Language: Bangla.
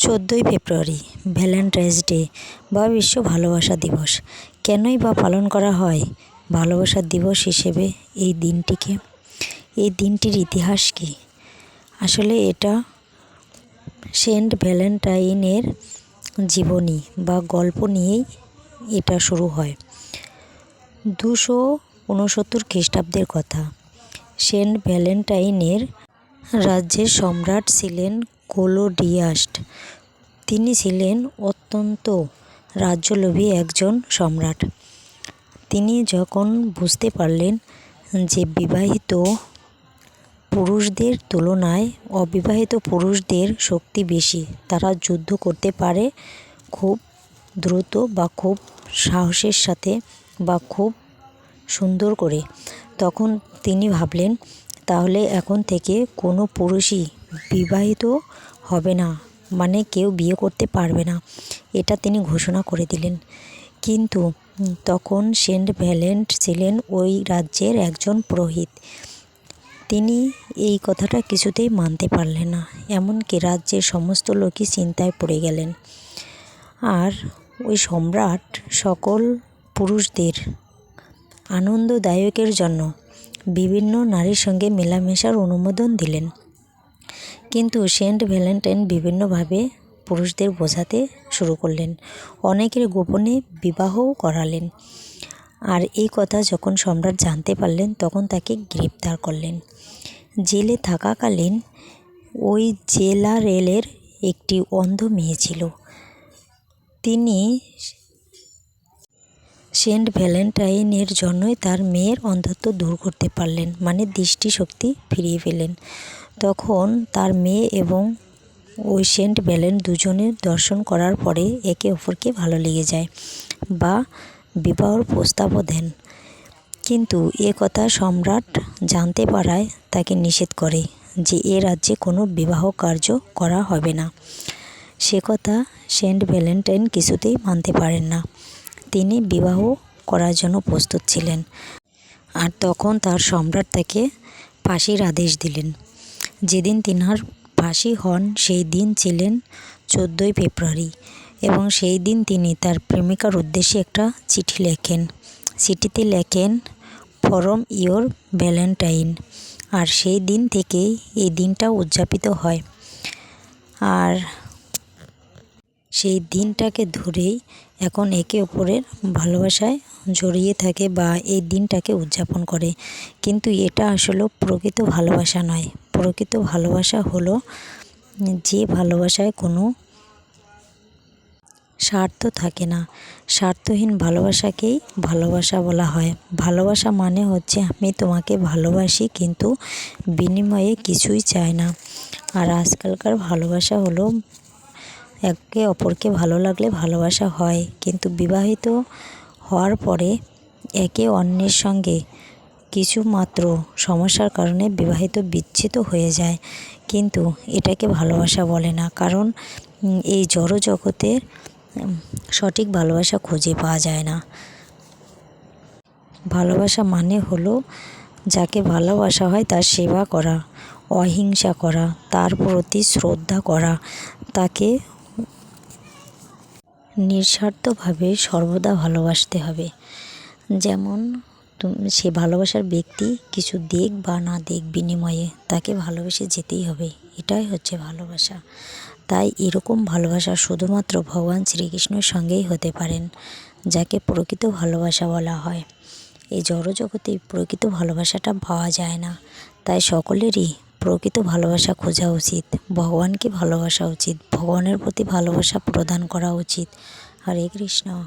চোদ্দোই ফেব্রুয়ারি, ভ্যালেন্টাইন্স ডে, বা বিশ্ব ভালোবাসা দিবস। কেনই বা পালন করা হয় ভালোবাসার দিবস হিসেবে এই দিনটিকে? এই দিনটির ইতিহাস কী? আসলে এটা সেন্ট ভ্যালেন্টাইনের জীবনী বা গল্প নিয়েই এটা শুরু হয়। দুশো ঊনসত্তর খ্রিস্টাব্দের কথা। সেন্ট ভ্যালেন্টাইনের রাজ্যের সম্রাট ছিলেন কোলোডিয়াস্ট। তিনি ছিলেন অত্যন্ত রাজ্যলোভী একজন সম্রাট। তিনি যখন বুঝতে পারলেন যে বিবাহিত পুরুষদের তুলনায় অবিবাহিত পুরুষদের শক্তি বেশি, তারা যুদ্ধ করতে পারে খুব দ্রুত বা খুব সাহসের সাথে বা খুব সুন্দর করে। তখন তিনি ভাবলেন, তাহলে এখন থেকে কোনো পুরুষই বিবাহিত হবে না মানে কেউ বিয়ে করতে পারবে না, এটা তিনি ঘোষণা করে দিলেন। কিন্তু তখন সেন্ট ভ্যালেন্ট ছিলেন ওই রাজ্যের একজন পুরোহিত। তিনি এই কথাটা কিছুতেই মানতে পারলেন না, এমনকি রাজ্যের সমস্ত লোকই চিন্তায় পড়ে গেলেন। আর ওই সম্রাট সকল পুরুষদের আনন্দদায়কের জন্য বিভিন্ন নারীর সঙ্গে মেলামেশার অনুমোদন দিলেন। কিন্তু সেন্ট ভ্যালেন্টাইন বিভিন্নভাবে পুরুষদের বোঝাতে শুরু করলেন। অনেকের গোপনে বিবাহও করালেন। আর এই কথা যখন সম্রাট জানতে পারলেন, তখন তাকে গ্রেপ্তার করলেন। জেলে থাকাকালীন ওই জেলারেলের একটি অন্ধ মেয়ে ছিল। তিনি সেন্ট ভ্যালেন্টাইনের জন্যই তার মেয়ের অন্ধত্ব দূর করতে পারলেন মানে দৃষ্টিশক্তি ফিরিয়ে পেলেন। তখন তার মেয়ে এবং ওই সেন্ট ভ্যালেন্ট দুজনের দর্শন করার পরে একে অপরকে ভালো লেগে যায় বা বিবাহর প্রস্তাবও দেন। কিন্তু এ কথা সম্রাট জানতে পারায় তাকে নিষেধ করে যে এ রাজ্যে কোনো বিবাহ কার্য করা হবে না। সে কথা সেন্ট ভ্যালেন্টাইন কিছুতেই মানতে পারেন না। তিনি বিবাহ করার জন্য প্রস্তুত ছিলেন। আর তখন তার সম্রাট তাকে ফাঁসির আদেশ দিলেন। যেদিন তিনার ফাঁসি হন, সেই দিন ছিলেন চোদ্দোই ফেব্রুয়ারি এবং সেই দিন তিনি তার প্রেমিকার উদ্দেশ্যে একটা চিঠি লেখেন। চিঠিতে লেখেন, ফরম ইয়োর ভ্যালেন্টাইন। আর সেই দিন থেকেই এই দিনটা উদযাপিত হয়। আর সেই দিনটাকে ধরেই এখন একে অপরের ভালোবাসায় জড়িয়ে থাকে বা এই দিনটাকে উদযাপন করে। কিন্তু এটা আসলে প্রকৃত ভালোবাসা নয়। প্রকৃত ভালোবাসা হলো যে ভালোবাসায় কোনো স্বার্থ থাকে না। স্বার্থহীন ভালোবাসাকেই ভালোবাসা বলা হয়। ভালোবাসা মানে হচ্ছে, আমি তোমাকে ভালোবাসি কিন্তু বিনিময়ে কিছুই চাই না। আর আজকালকার ভালোবাসা হলো, একে অপরকে ভালো লাগলে ভালোবাসা হয়। কিন্তু বিবাহিত হওয়ার পরে একে অন্যের সঙ্গে কিছু মাত্র সমস্যার কারণে বিবাহিত বিচ্ছিত হয়ে যায়। কিন্তু এটাকে ভালোবাসা বলে না। কারণ এই জড় জগতের সঠিক ভালোবাসা খুঁজে পাওয়া যায় না। ভালোবাসা মানে হলো যাকে ভালোবাসা হয় তার সেবা করা, অহিংসা করা, তার প্রতি শ্রদ্ধা করা, তাকে নিঃস্বার্থভাবে সর্বদা ভালোবাসতে হবে। যেমন সে ভালোবাসার ব্যক্তি কিছু দেখ বা না দেখ বিনিময়ে তাকে ভালোবেসে যেতেই হবে। এটাই হচ্ছে ভালোবাসা। তাই এরকম ভালোবাসা শুধুমাত্র ভগবান শ্রীকৃষ্ণের সঙ্গেই হতে পারেন, যাকে প্রকৃত ভালোবাসা বলা হয়। এই জড়জগতে প্রকৃত ভালোবাসাটা পাওয়া যায় না। তাই সকলেরই প্রকৃত ভালোবাসা খোঁজা উচিত, ভগবানকে ভালোবাসা উচিত, ভগবানের প্রতি ভালোবাসা প্রদান করা উচিত। হরে কৃষ্ণ।